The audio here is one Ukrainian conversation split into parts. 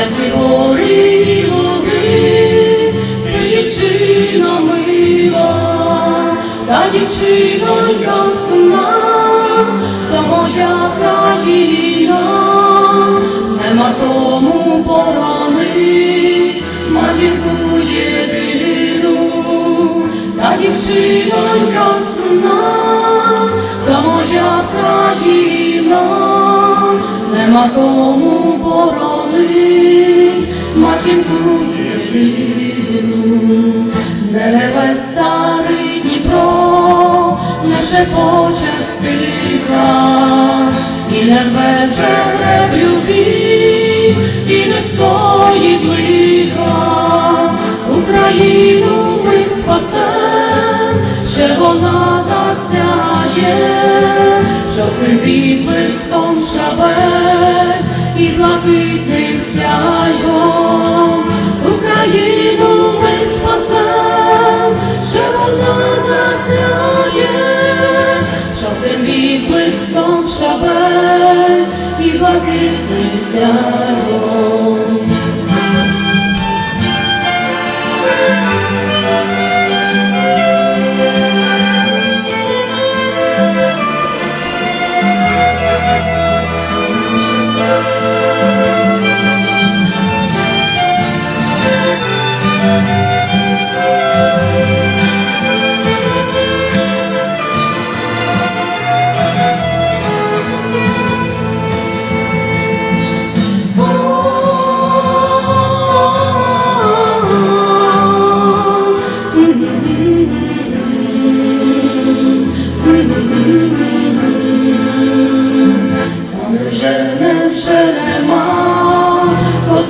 спляться гори луги, це дівчина мила, та дівчинонька сумна, то моя країна, нема кому поранить матінку єдину, та дівчинонька сумна, то моя країна, нема кому боронить матінку єдину, не старий Дніпро, не шепоче стиха, і не рве жереб любі, і не скоїть лиха, Україну ми спасем, ще вона засяє, жовтим відблиском шабель блакитним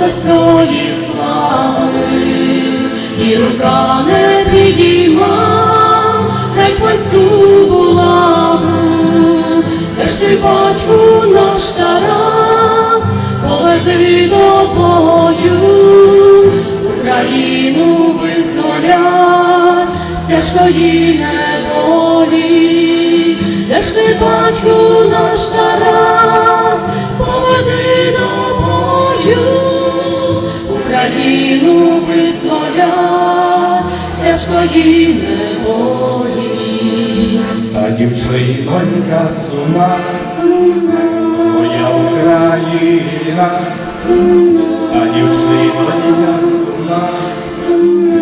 козацької слави, і рука не підійма гетьманську булаву, де ж ти, батьку наш Тарас, поведи до бою, Україну визволять з тяжкої неволі, де ж ти, батьку Україну визволять. Тяжкої неволі. Та дівчинонька сумна, Сумна, моя Україна, сумна, та дівчинонька сумна, сумна,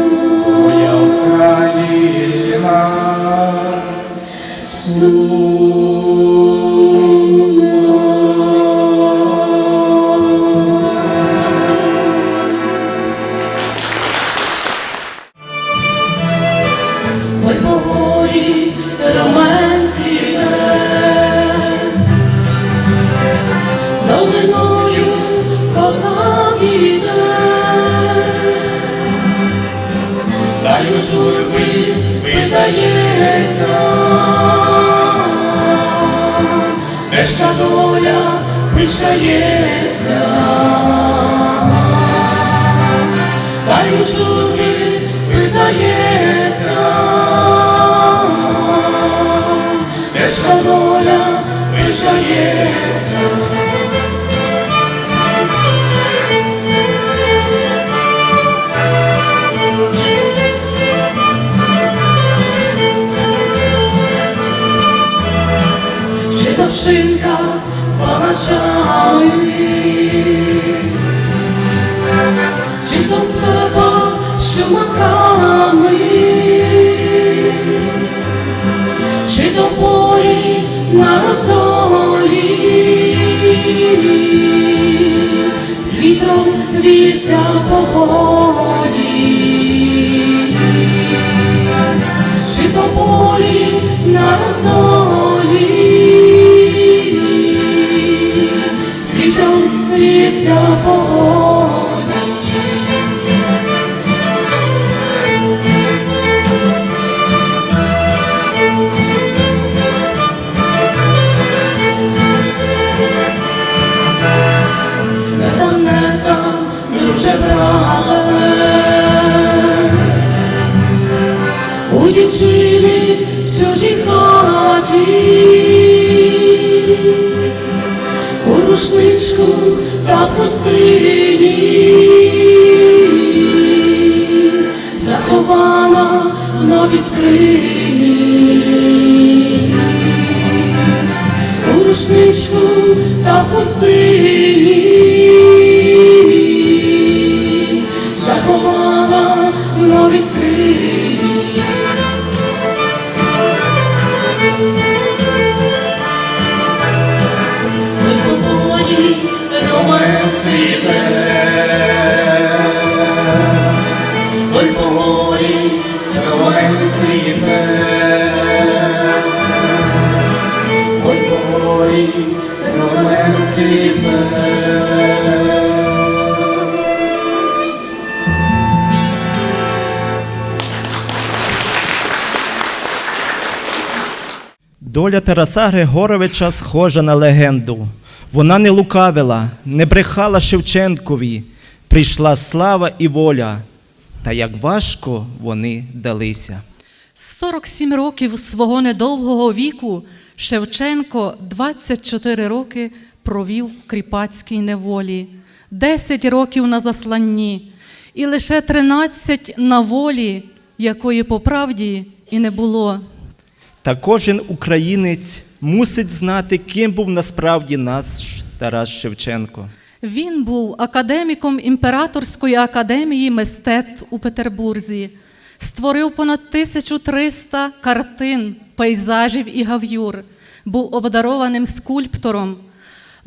доля пишається. Далі на роздолі, з вітром віться поволі, забрала у дівчини в чужій хаті, у рушничку та в пустині захована в новій скрині, у рушничку та в пустині. Доля Тараса Григоровича схожа на легенду. Вона не лукавила, не брехала Шевченкові. Прийшла слава і воля, та як важко вони далися. 47 років свого недовгого віку Шевченко 24 роки провів в кріпацькій неволі, 10 років на засланні і лише 13 на волі, якої по правді і не було. Та кожен українець мусить знати, ким був насправді наш Тарас Шевченко. Він був академіком Імператорської академії мистецтв у Петербурзі, створив понад 1300 картин, пейзажів і гравюр, був обдарованим скульптором,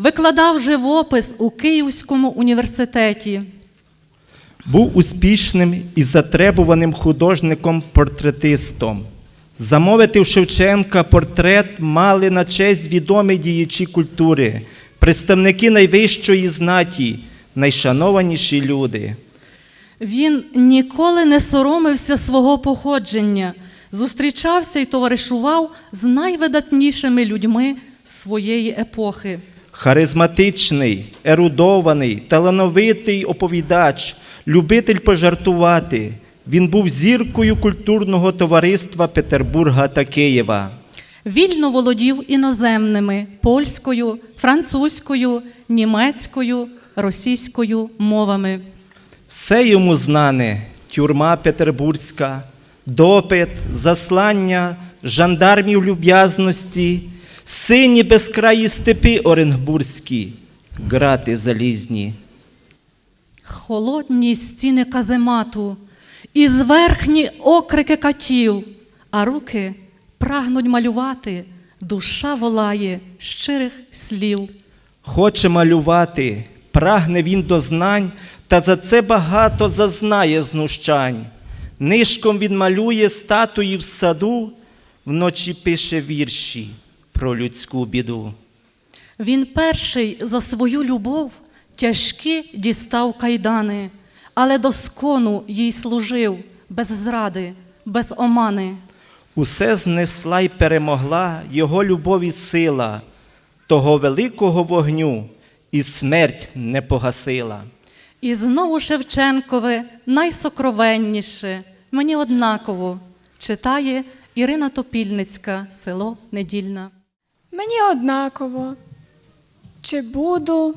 викладав живопис у Київському університеті. Був успішним і затребуваним художником-портретистом. Замовити в Шевченка портрет мали на честь відомі діячі культури, представники найвищої знаті, найшанованіші люди. Він ніколи не соромився свого походження, зустрічався і товаришував з найвидатнішими людьми своєї епохи. Харизматичний, ерудований, талановитий оповідач, любитель пожартувати. Він був зіркою культурного товариства Петербурга та Києва. Вільно володів іноземними польською, французькою, німецькою, російською мовами. Все йому знане: тюрма Петербурзька, допит, заслання, жандармів люб'язності, сині безкраї степи Оренбурзькі, грати залізні. Холодні стіни каземату і зверхні окрики катів, а руки прагнуть малювати, душа волає щирих слів. Хоче малювати, прагне він до знань, та за це багато зазнає знущань. Нишком він малює статуї в саду, вночі пише вірші про людську біду. Він перший за свою любов тяжкі дістав кайдани, але до скону їй служив без зради, без омани. Усе знесла й перемогла його любов і сила, того великого вогню і смерть не погасила. І знову Шевченкове найсокровенніше, мені однаково, читає Ірина Топільницька, село Недільна. Мені однаково, чи буду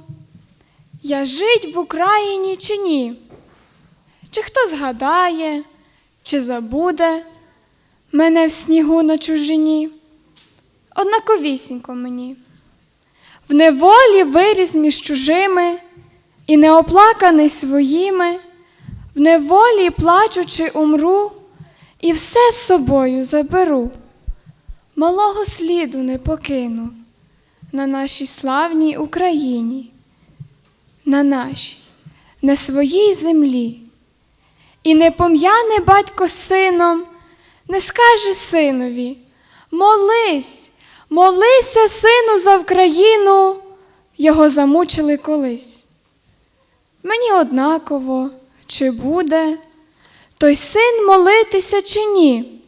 я жить в Україні чи ні? Чи хто згадає, чи забуде мене в снігу на чужині? Однаковісінько мені. В неволі виріс між чужими і неоплаканий своїми, в неволі плачучи умру, і все з собою заберу малого сліду не покину на нашій славній Україні, на нашій, на своїй землі. І не пом'яне батько сином, не скаже синові: молись, молися, сину, за Україну, його замучили колись. Мені однаково, чи буде той син молитися чи ні.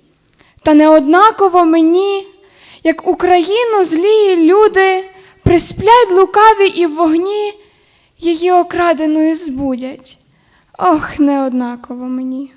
Та неоднаково мені, як Україну злії люди присплять лукаві і в вогні її окраденою збудять. Ох, неоднаково мені.